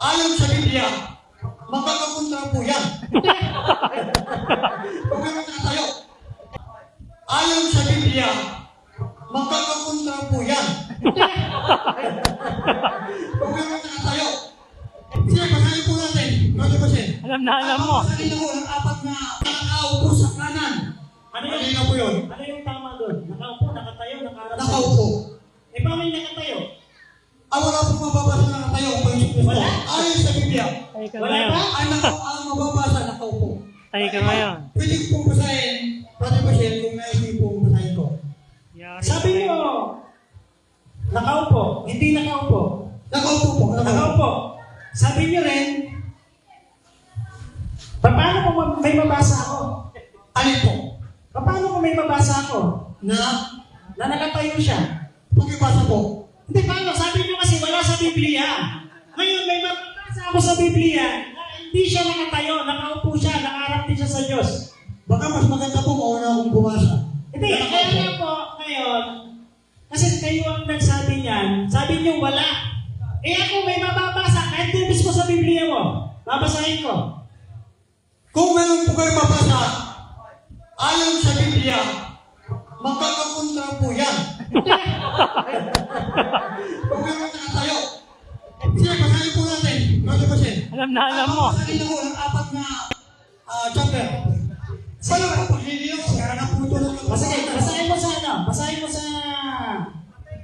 Ayon sa Biblia, magkakakontra po yan. Huwag kayo tayo. Ayon sa Biblia, magkakakontra po yan. Huwag kayo tayo. Sige, basahin po natin. Brother Jose. Alam na alam mo. Basahin mo ng apat na nakaupo sa kanan. Ano yun? Malinaw po yun. Ano yung tama doon? Nakaupo, nakatayo, nakaharap. sa- Nakaupo. Eh, paano yung nakatayo? Ah, wala pong mababasa na nakatayo kung. Wala. Ayon sa Biblia, Ay ka Wala ngayon. pa? ang, naka, ang mababasa nakaupo. Ay ka ngayon. Pwede ko pong basahin, Brother Michelle, kung nais niyo pong basahin ko. Yari Sabi mo, nakaupo, hindi nakaupo. Nakaupo po. Nakaupo. Nakaupo. Sabi niyo rin, "Pa- paano kung ma- may mabasa ako? Alin po? Pa- Paano kung may mabasa ako? Na, Na nakatayo siya. pakibasa po. Hindi, paano? Sabi niyo kasi wala sa Biblia. Ngayon, may mabasa ako sa Biblia na hindi siya nakatayo, nakaupo siya, nakaharap din siya sa Diyos. Baka mas maganda po mauna akong bumasa. Hindi, kaya nga po, ngayon, kasi kayo ang nagsabi niyan, sabi niyo wala. Eh ako may mababasa, kahit tibis ko sa Biblia mo, babasahin ko. Kung meron po kayo mabasa, ayon sa Biblia, magkakakontra po yan. Huwag kayo tayo. Sige, basahin po natin. Brother Jose. Alam na alam mo. Basahin ako ng apat na ah, chapter. Hindi yun? Kaya na po ito ng Basahin, basahin mo sa ano, basahin mo sa...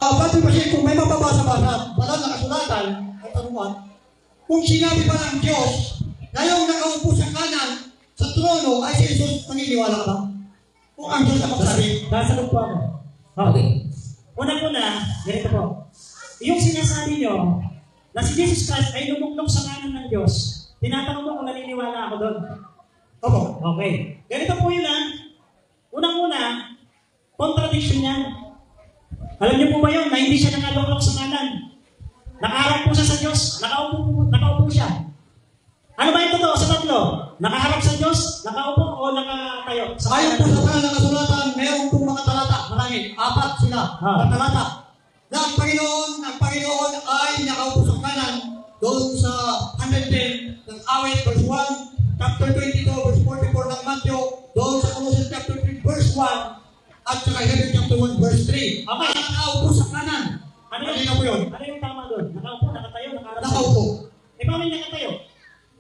Ah, Brother Jose, kung may mababasa-basa, banal na kasulatan, ang tanungan, kung sinabi ba ng Diyos na yung nakaupo sa kanan sa trono ay si Jesus, naniniwala ka ba? Kung ang Diyos na magsabi. Sasagot po ako. Okay. Unang-una, ganito po. Yung sinasabi nyo na si Jesus Christ ay lumuklok sa kanan ng Diyos, tinatanong mo kung naniniwala ako doon. Opo. Okay. Ganito po yun ah. Unang-una, contradiction yan. Alam niyo po ba yun na hindi siya nakaluklok sa kanan? Nakaharap po siya sa Diyos. Nakaupo, po, nakaupo siya. Ano ba yung totoo sa tatlo? Nakaharap sa Diyos, nakaupo o nakatayo? Sa Ayon po sa banal na kasulatan, meron pong mga talata, marami, apat sila, Ah. na talata, na ang Panginoon, ang Panginoon awit, verse 1, chapter 22, verse 44 ng Matthew, doon sa Colossians chapter 3, verse 1, at saka Hebrews chapter 1, verse 3. Okay. Ang nakaupo sa kanan. Ano yung, po yun. ano yung tama doon? Nakaupo, nakatayo, nakaharap Nakaupo. Eh, paano yung nakatayo?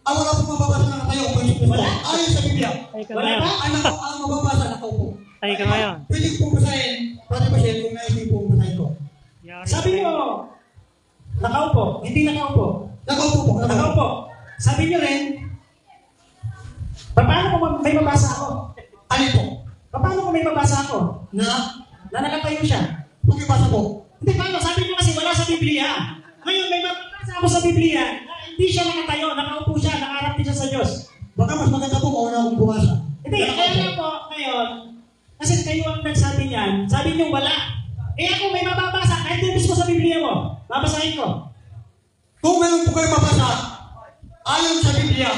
Ang wala pong mababasa na tayo kung Yesu Cristo. Wala. Ayon sa Biblia, Wala ngayon. pa? ang, ang mababasa nakaupo. Ay ka ngayon. Pwede ko basahin, Brother Michelle, kung nais niyo pong basahin ko. Sabi mo, ngayon. nakaupo, hindi nakaupo. Nakaupo po. Nakaupo. Nakaupo. Sabi niyo rin, "Pa- paano kung ma- may mabasa ako? Alin po? Pa- Paano kung may mabasa ako? Na? Na nakatayo siya? Pakibasa po. Hindi, paano? Sabi niyo kasi wala sa Biblia. Ngayon, may mabasa ako sa Biblia na hindi siya nakatayo, nakaupo siya, nakaharap din siya sa Diyos. Baka mas maganda po mauna akong bumasa. Hindi, kaya nga po, ngayon, kasi kayo ang nagsabi niyan, sabi niyo wala. Eh ako may mababasa, kahit tibis ko sa Biblia mo, babasahin ko. Kung meron po kayo mabasa, ayon sa Biblia,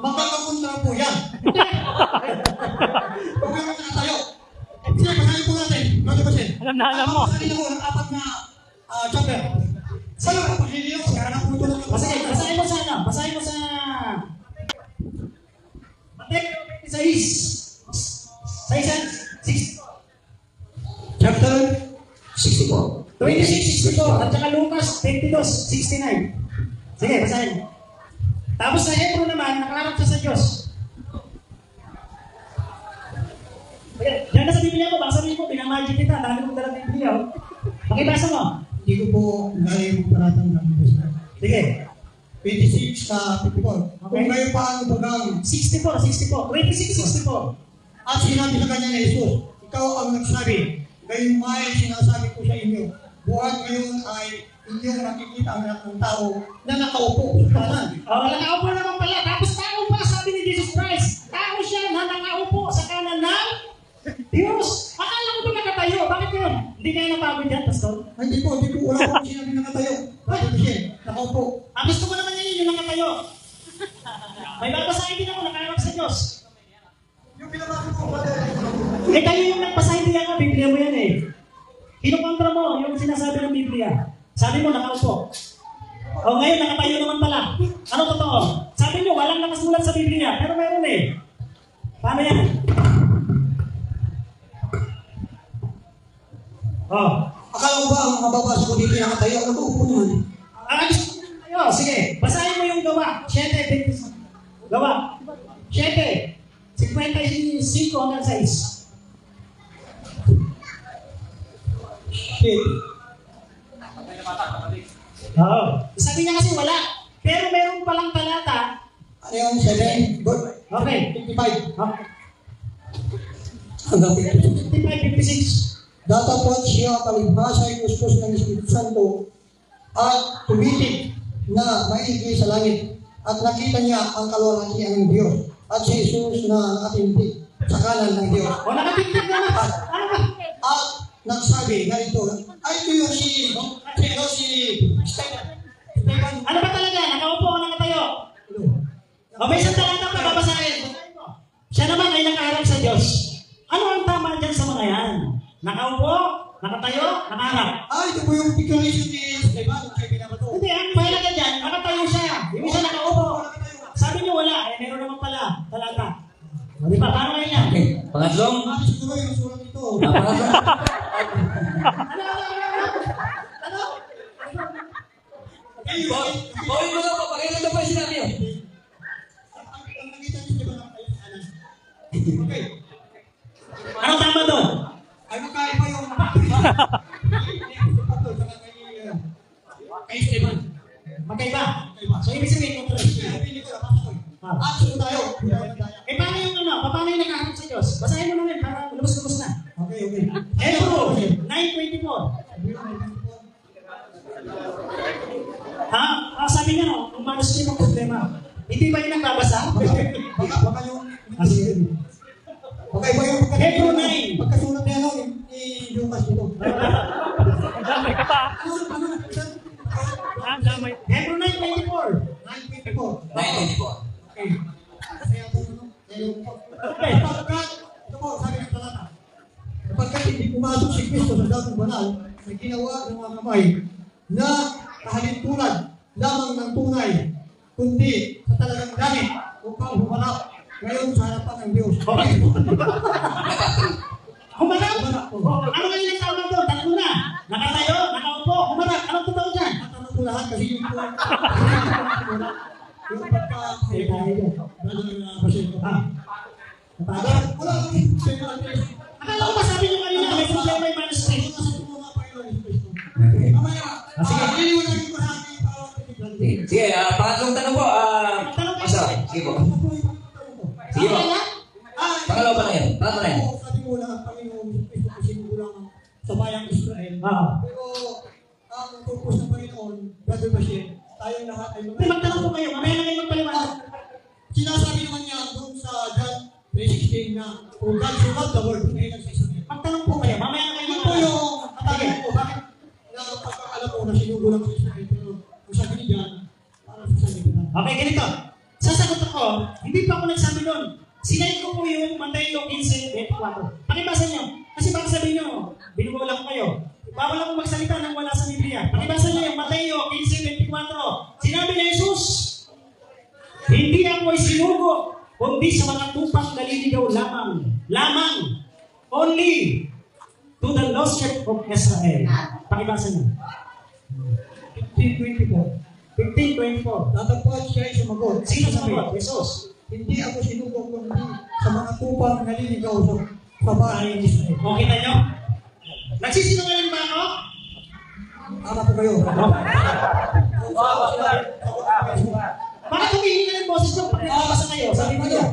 magkakakontra po yan. Huwag kayo tayo. Sige, basahin po natin. Brother Jose. Alam na alam mo. Basahin ako ng apat na ah, chapter. Pag hindi yun? Kaya na po ito ng Basahin, basahin mo sa ano? Basahin mo sa... Mateo 26. Sa isang... 6. Chapter 64. 26, 64. At saka Lucas 22, 69. Sige, basahin. Tapos sa Hebrew naman, nakaharap siya sa Diyos. Okay, yan na sa Biblia mo, baka sabihin mo, pinamagic kita, dami mong dalang Biblia. oh. Pakibasa mo. Hindi ko po gaya yung paratang ng Biblia. Sige. 26 sa 54. Kung kayo paano bagang 64, 64. 26, 64. At sinabi sa kanya ni Jesus, ikaw ang nagsabi, gayon may sinasabi ko sa inyo, buhat ngayon ay inyong nakikita ang lahat ng tao na nakaupo sa kanan. Oh, nakaupo naman pala. Tapos tao pa, sabi ni Jesus Christ. Tao siya na nakaupo sa kanan ng Diyos. Akala ko ba nakatayo? Bakit yun? Hindi kayo napagod yan, Pastor? Ay, Hindi po, hindi po, wala po sinabi nakatayo. Bakit siya? Nakaupo. Ang gusto ko naman yan yung nakatayo. May babasahin din ako, nakaharap sa Diyos. Yung pinabasa ko, brother. Eh kayo yung nagpasa, hindi ako, Biblia mo yan eh. Kinukontra mo sinasabi ng Biblia. Sabi mo, nakaupo. O ngayon, nakatayo naman pala. Ano totoo? Sabi niyo, walang nakasulat sa Biblia, pero meron eh. Paano yan? Oh. Akala mo ba ang mababasa ko dito yung nakatayo? Ano upo naman? Ah, tayo. Sige, basahin mo yung gawa. 7, Gawa. 7, 55 hanggang 6. Shit. Oo. Sabi niya kasi wala. Pero meron palang talata. Ano yung 7? Good. Okay. 55. Ah, Hanggang 56. 55, 56. Datapot siya palibhasa yung uspos ng Espiritu Santo at tumitig na maigi sa langit at nakita niya ang kalwalhatian ng Diyos at si Jesus na nakatindig sa kanan ng Diyos. O, nakatingkad na na. Ano ba? At nagsabi na ito, ay ito yung si, si, ano, si Stephen. Ano ba talaga? Nakaupo o nakatayo? O, may isang talata pa babasahin. Siya naman ay nakaharap sa Diyos. Ano ang tama dyan sa mga yan? Nakaupo, nakatayo, nakaharap. Ah, ito po yung declaration ni Stephen. Kaya pinabato. Hindi, ang mahalaga dyan, nakatayo siya. Hindi siya nakaupo. Sabi niyo wala, eh meron naman pala, talata. Di ba, paano ngayon yan? Okay. Pangatlong. Ah, siguro yung sulat ito. Ah. Ano, ano, ano, ano? Ano? Bawin mo na po. Pakita na po yung sinabi yun. Okay. Ano tama doon? Ay, magkaiba yung... Kay Stephen. Magkaiba. So, ibig sabihin, contradiction. Ah. At suko tayo. Eh, paano yung ano? Paano yung nakaharap sa Diyos? Basahin mo namin para lubos-lubos na. Okay, okay. Hebrew 9.24. Ha? Ah, sabi niya no, ang manuscript ang problema. Hindi ba yung nagbabasa? Baka, baka yung... Ah, sige. Baka iba yung pagka- Hebrew nine. Pagkasulat niya, no? Ni Lucas dito. Ang damay ka pa. Ano, ano, Ah, Ang damay. Hebrew 9.24. 924. 924. Okay. Kaya po, ano? Kaya yung... Okay. Kapagkat, ito po, sabi ng talata. Kapagkat hindi pumasok si Kristo sa datong banal, na ginawa ng mga kamay, na kahalintulad lamang ng tunay, kundi sa talagang gamit upang humarap ngayon sa harapan ng Diyos. Humarap. Oh, ano ngayon ang tawag doon? Tatlo na. Nakatayo, nakaupo, humarap. Anong totoo dyan? Matanong ko lahat kasi yung po, yung pagka, Eh, tayo dyan. brother na pasyente. Ah. Wala, Napagod? wala. Akala ko ba sabi niyo kanina, may problema yung manuscript. Ah, sige. Ko para Sige, sige, ah, pangatlong tanong po. Ah, Pastor, sige po. Sige po. Ah, Pangalawa pa na yan. Pangatlo na. Ako, sabi ko lang ang Panginoon Kristo kasi kulang sa bayang Israel. Ah. Pero ang purpose ng Panginoon, Brother Bashir, tayong lahat ay Hindi, magtanong po kayo. Mamaya na kayo magpaliwanag. Sinasabi naman niya doon sa John 3.16 na kung God so loved the world, hindi nagsasabi. Magtanong po kayo. Mamaya na kayo Yun po magpaliwanag. yung katanong ko, bakit nakapagkakala ko na sinugo lang sa Israel, pero kung sabi ni John, para sa sabi ko na. Okay, ganito. Sasagot ako, hindi pa ako nagsabi doon. Sinay ko po yung Mateo 15.24. Pakibasa niyo. Kasi baka sabihin niyo, binubola ko kayo. Bawal akong magsalita nang wala sa Biblia. Pakibasa niyo yung Mateo 15.24. Sinabi ni Jesus, hindi ako isinugo, kundi sa mga tupang naliligaw lamang. Lamang. Only to the lost sheep of Israel. Pakibasa niyo. 15.24 15.24. Datapot siya sumagot. Sino sumagot? Jesus. Hindi ako sinugo kundi sa mga tupang naliligaw sa, sa bahay ni Israel. O, kita nyo? Nagsisinungaling ba ako? Tama po kayo. Bakit humihingi na ng boses ko pag kayo? Sabi mo nyo.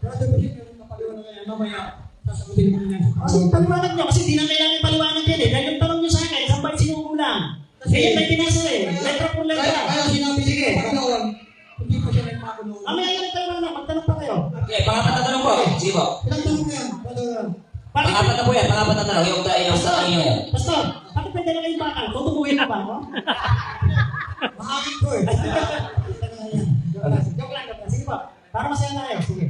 Brother Bashir, meron na paliwanag ngayon. Mamaya, sasagutin ko niya. Kasi paliwanag nyo, kasi di na kailangan paliwanag yan eh. Dahil yung tanong nyo sa akin, saan ba sinukulang? Eh, yan nagpakunoon. Mamaya yan ang tanong na, magtanong pa kayo. Okay, pangapat na tanong po. Sige po. Ilang tanong na yan, brother? Bakit? Pangapat na po yan. Pangapat na tanong. Yung yung sa inyo yan. Pastor, bakit may dala kayong bakal? Tutubuhin mo ba ako? Mahagin ko eh. Joke lang, joke lang. Sige po. Para masaya na kayo. Sige.